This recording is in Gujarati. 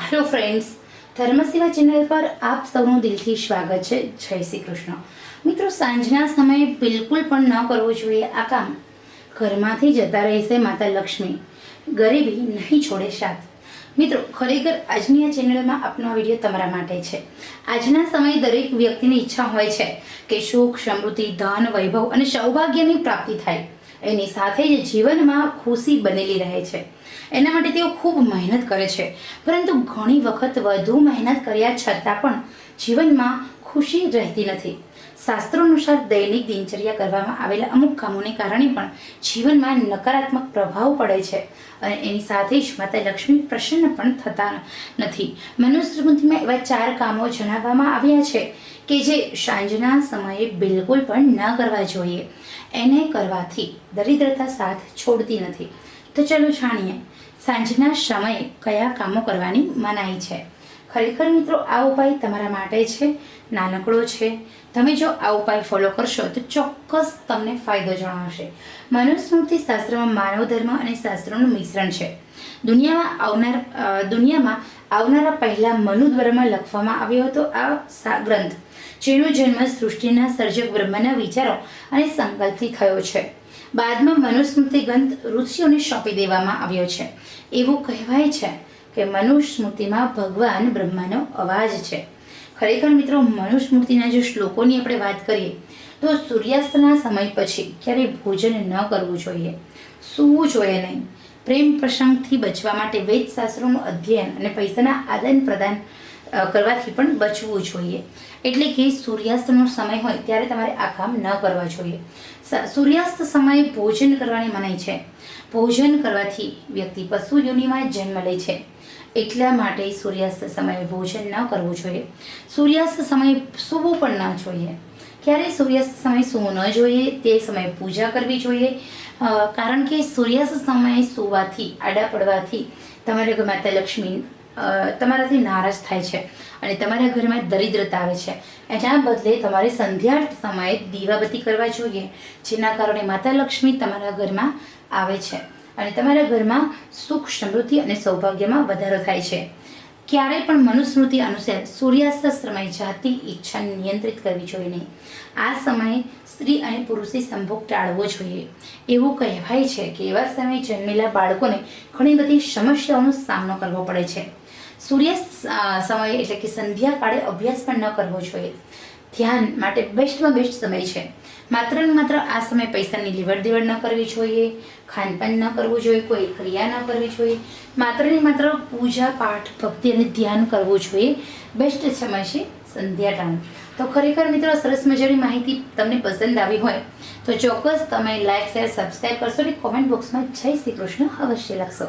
હેલો ફ્રેન્ડ્સ ધર્મસેવા ચેનલ પર આપ સૌનું દિલથી સ્વાગત છે. જય શ્રી કૃષ્ણ. મિત્રો, સાંજના સમયે બિલકુલ પણ ન કરવું જોઈએ આ કામ. ઘરમાંથી જતા રહેશે માતા લક્ષ્મી. ગરીબી નહીં છોડે સાથ. મિત્રો, ખરેખર આજની આ ચેનલમાં આપનો વીડિયો તમારા માટે છે. આજના સમયે દરેક વ્યક્તિની ઈચ્છા હોય છે કે સુખ, સમૃદ્ધિ, ધન, વૈભવ અને સૌભાગ્યની પ્રાપ્તિ થાય. એની સાથે જ જીવનમાં ખુશી બનેલી રહે છે. એના માટે તેઓ ખૂબ મહેનત કરે છે. પરંતુ ઘણી વખત વધુ મહેનત કર્યા છતાં પણ જીવનમાં ખુશી રહેતી નથી. શાસ્ત્રો અનુસાર દૈનિક દિનચર્યા કરવામાં આવેલા અમુક કામોને કારણે પણ જીવનમાં નકારાત્મક પ્રભાવ પડે છે અને એની સાથે જ માતા લક્ષ્મી પ્રસન્ન પણ થતા નથી. મનુસ્મૃતિમાં એવા ચાર કામો જણાવવામાં આવ્યા છે કે જે સાંજના સમયે બિલકુલ પણ ન કરવા જોઈએ. એને કરવાથી દરિદ્રતા સાથ છોડતી નથી. તો ચલો જાણીએ, સાંજના સમયે કયા કામો કરવાની મનાઈ છે? ખરેખર મિત્રો, આ ઉપાય તમારા માટે છે, નાનકડો છે. તમે જો આ ઉપાય ફોલો કરશો, તો ચોક્કસ તમને ફાયદો જણાવશે. મનુસ્મૃતિ શાસ્ત્રમાં માનવ ધર્મ અને શાસ્ત્રોનું મિશ્રણ છે. દુનિયામાં આવનાર દુનિયામાં આવનારા પહેલા મનુ દ્વારા લખવામાં આવ્યો હતો આ ગ્રંથ. જેનો જન્મ સૃષ્ટિના સર્જક બ્રહ્માના વિચારો અને સંકલ્પથી થયો છે. બાદમાં મનુસ્મૃતિ ગ્રંથ ઋષિઓને સોંપી દેવામાં આવ્યો છે. એવું કહેવાય છે કે મનુસ્મૃતિમાં ભગવાન બ્રહ્માનો અવાજ છે. ખરેખર મિત્રો મનુસ્મૃતિના જો શ્લોકોની આપણે વાત કરીએ, તો સૂર્યાસ્તના સમય પછી ક્યારેય ભોજન ન કરવું જોઈએ, સૂવું જોઈએ નહીં. પ્રેમ પ્રસંગથી બચવા માટે વેદશાસ્ત્રોનું અધ્યયન અને પૈસાના આદાન પ્રદાન કરવાથી પણ બચવું જોઈએ. એટલે કે સૂર્યાસ્તનો સમય હોય ત્યારે તમારે આ કામ ન કરવા જોઈએ. સૂર્યાસ્ત સમયે ભોજન કરવાની મનાઈ છે. ભોજન કરવાથી વ્યક્તિ પશુ યોનિમાં જન્મ લે છે. એટલા માટે સૂર્યાસ્ત સમયે ભોજન ન કરવું જોઈએ. સૂર્યાસ્ત સમયે સૂવું પણ ન જોઈએ. ક્યારે સૂર્યાસ્ત સમયે સૂવું ન જોઈએ? તે સમયે પૂજા કરવી જોઈએ. કારણ કે સૂર્યાસ્ત સમયે સૂવાથી, આડા પડવાથી તમારે માતા લક્ષ્મી તમારાથી નારાજ થાય છે અને તમારા ઘરમાં દરિદ્રતા આવે છે. એના બદલે તમારે સંધ્યા સમયે દીવાબત્તી કરવા જોઈએ, જેના કારણે માતા લક્ષ્મી તમારા ઘરમાં આવે છે. અને તમારા ઘરમાં સુખ, સમૃદ્ધિ અને સૌભાગ્યમાં વધારો થાય છે. ક્યારેય પણ મનુસ્મૃતિ અનુસાર સૂર્યાસ્ત સમયે જાતિ ઈચ્છા નિયંત્રિત કરવી જોઈએ નહીં. આ સમયે સ્ત્રી અને પુરુષે સંભોગ ટાળવો જોઈએ. એવું કહેવાય છે કે એવા સમયે જન્મેલા બાળકોને ઘણી બધી સમસ્યાઓનો સામનો કરવો પડે છે. સૂર્યાસ્ત સમયે એટલે કે સંધ્યા કાળે અભ્યાસ પણ ન કરવો જોઈએ. ધ્યાન માટે બેસ્ટમાં બેસ્ટ સમય છે. માત્ર ને માત્ર આ સમય પૈસાની લેવડ દેવડ ન કરવી જોઈએ, ખાનપાન ન કરવું જોઈએ, કોઈ ક્રિયા ન કરવી જોઈએ. માત્ર ને માત્ર પૂજા પાઠ, ભક્તિ અને ધ્યાન કરવું જોઈએ. બેસ્ટ સમય છે સંધ્યા ટાઈમ. તો ખરેખર મિત્રો સરસ મજાની માહિતી તમને પસંદ આવી હોય, તો ચોક્કસ તમે લાઇક શેર, સબસ્ક્રાઈબ કરશો અને કોમેન્ટ બોક્સમાં જય શ્રી કૃષ્ણ અવશ્ય લખશો.